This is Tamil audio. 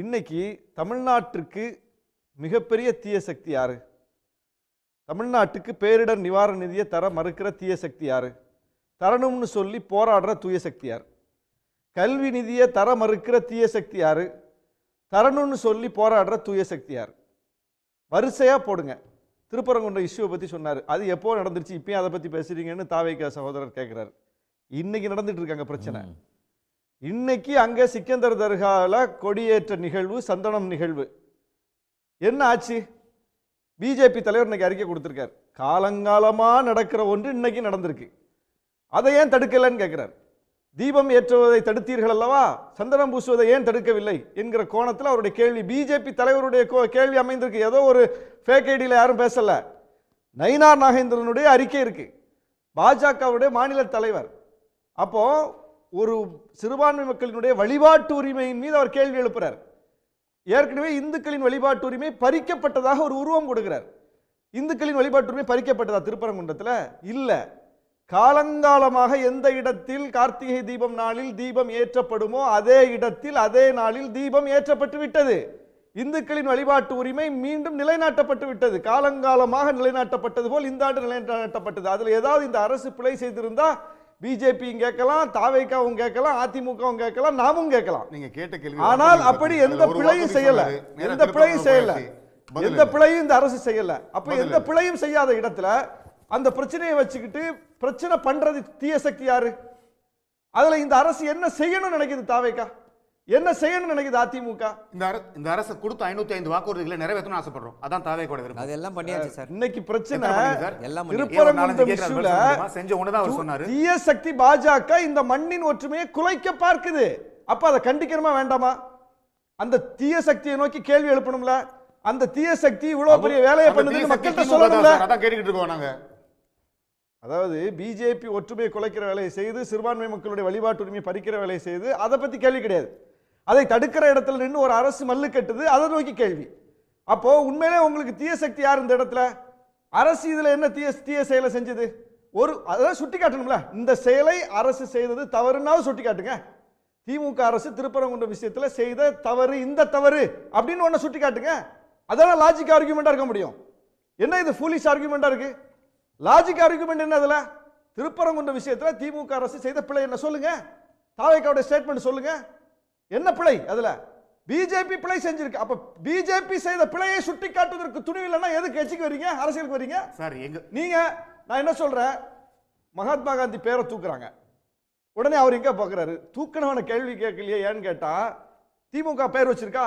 இன்னைக்கு தமிழ்நாட்டிற்கு மிகப்பெரிய தீய சக்தி யாரு? தமிழ்நாட்டுக்கு பேரிடர் நிவாரண நிதியை தர மறுக்கிற தீய சக்தி யாரு? தரணும்னு சொல்லி போராடுற தூய சக்தி யார்? கல்வி நிதியை தர மறுக்கிற தீய சக்தி யாரு? தரணும்னு சொல்லி போராடுற தூய சக்தி யார்? வரிசையாக போடுங்க. திருப்பரங்குன்ற இஷ்யூவை பற்றி சொன்னார். அது எப்போ நடந்துருச்சு? இப்பயும் அதை பற்றி பேசுறீங்கன்னு தாவைக்கா சகோதரர் கேட்குறாரு இன்னைக்கு நடந்துட்டு இருக்காங்க பிரச்சனை. இன்னைக்கு அங்கே சிக்கந்தர் தர்காவில் கொடியேற்ற நிகழ்வு சந்தனம் நிகழ்வு. என்ன ஆச்சு? பிஜேபி தலைவர் இன்னைக்கு அறிக்கை கொடுத்துருக்கார். காலங்காலமாக நடக்கிற ஒன்று இன்னைக்கு நடந்திருக்கு. அதை ஏன் தடுக்கலைன்னு கேட்குறார் தீபம் ஏற்றுவதை தடுத்தீர்கள் அல்லவா? சந்தனம் பூசுவதை ஏன் தடுக்கவில்லை என்கிற கோணத்தில் அவருடைய கேள்வி பிஜேபி தலைவருடைய கோ- கேள்வி அமைந்திருக்கு. ஏதோ ஒரு ஃபேக் ஐடியில் யாரும் பேசலை. நயினார் நாகேந்திரனுடைய அறிக்கை இருக்கு. பாஜகவுடைய மாநில தலைவர். அப்போது ஒரு சிறுபான்மை மக்களினுடைய வழிபாட்டு உரிமையின் மீது அவர் கேள்வி எழுப்புறார். ஏற்கனவே இந்துக்களின் வழிபாட்டு உரிமை பறிக்கப்பட்டதாக ஒரு உருவம் கொடுக்கிறார். இந்துக்களின் வழிபாட்டு உரிமை பறிக்கப்பட்டதா? திருப்பரங்குன்றத்தில் இல்லை. காலங்காலமாக எந்த இடத்தில் கார்த்திகை தீபம் நாளில் தீபம் ஏற்றப்படுமோ அதே இடத்தில் அதே நாளில் தீபம் ஏற்றப்பட்டு விட்டது. இந்துக்களின் வழிபாட்டு உரிமை மீண்டும் நிலைநாட்டப்பட்டு விட்டது. காலங்காலமாக நிலைநாட்டப்பட்டது போல் இந்த ஆண்டு நிலைநாட்டப்பட்டது. அதில் ஏதாவது இந்த அரசு பிழை செய்திருந்தா பிஜேபியும் கேட்கலாம் தாவேக்காவும் கேட்கலாம் அதிமுகவும் கேட்கலாம் நாமும் கேட்கலாம். நீங்க கேட்ட கேள்வி ஆனால் அப்படி. எந்த பிழையும் செய்யல. எந்த பிழையும் செய்யல. எந்த. பிழையும் இந்த அரசு செய்யல. அப்ப எந்த. பிழையும் செய்யாத இடத்துல அந்த பிரச்சனையை வச்சுக்கிட்டு பிரச்சனை பண்றது தீய சக்தி யாரு? அதுல இந்த அரசு என்ன செய்யணும்னு நினைக்குது தாவேக்கா? என்ன செய்யணும்னு நினைக்குது அதிமுக? இந்த அர- இந்த அரசு கொடுத்த ஐநூத்தி ஐந்து வாக்குறுதிகளை நிறைவேற்றணும்னு ஆசைப்படுறோம். அதான் தாவே கூட விருப்பம். அதெல்லாம் பண்ணியாச்சு சார். இன்னைக்கு பிரச்சனை சார்? எல்லாம் திருப்பரங்குன்றம் இஷ்யூல? செஞ்ச ஒண்ணு தான் அவர் சொன்னாரு. தீய சக்தி பாஜக இந்த மண்ணின் ஒற்றுமையை குலைக்க பார்க்குது. அப்ப அதை கண்டிக்கணுமா வேண்டாமா? அந்த தீய சக்தியை நோக்கி கேள்வி எழுப்பணும்ல? அந்த தீய சக்தி இவ்வளவு பெரிய வேலையை சக்தி மக்கள்கிட்ட சொல்லணும்ல. அதான் கேட்டுக்கிட்டு இருக்கோம் நாங்க. அதாவது பிஜேபி ஒற்றுமையை குலைக்கிற வேலையை செய்து சிறுபான்மை மக்களுடைய வழிபாட்டு உரிமையை பறிக்கிற வேலையை செய்து அதை பத்தி கேள்வி கிடையாது. அதை தடுக்கிற இடத்துல நின்று ஒரு அரசு மல்லு கட்டுது அதை நோக்கி கேள்வி. அப்போ உண்மையிலே உங்களுக்கு தீய சக்தி யார் இந்த இடத்துல? அரசு இதில் என்ன தீய தீய செயலை செஞ்சது? ஒரு அதான் சுட்டி காட்டணும்ல இந்த செயலை அரசு செய்தது தவறுனாவது சுட்டி காட்டுங்க திமுக அரசு திருப்பரங்குன்ற விஷயத்தில் செய்த தவறு இந்த தவறு அப்படின்னு ஒண்ணு சுட்டி காட்டுங்க அதான லாஜிக் ஆர்குமெண்ட்டாக இருக்க முடியும். என்ன இது ஃபூலிஷ் ஆர்குமெண்ட்டாக இருக்கு? லாஜிக் ஆர்குமெண்ட் என்ன அதில் திருப்பரங்குன்ற விஷயத்தில் திமுக அரசு செய்த பிள்ளை என்ன? சொல்லுங்க. தாவேக்காவுடைய ஸ்டேட்மெண்ட் சொல்லுங்கள் என்ன பிழை அதுல? பிஜேபி பிழை செஞ்சிருக்கு. அப்ப பிஜேபி செய்த பிழையை சுட்டி காட்டுவதற்கு துணிவில்லைன்னா எதுக்கு கட்சிக்கு வரீங்க? அரசியலுக்கு வரீங்க? சார் எங்க நீங்க நான் என்ன சொல்றேன்? மகாத்மா காந்தி பேரை தூக்குறாங்க. உடனே அவர் எங்க பாக்குறாரு? தூக்குனவன கேள்வி கேட்கலையே ஏன்னு கேட்டா திமுக பேர் வச்சிருக்கா?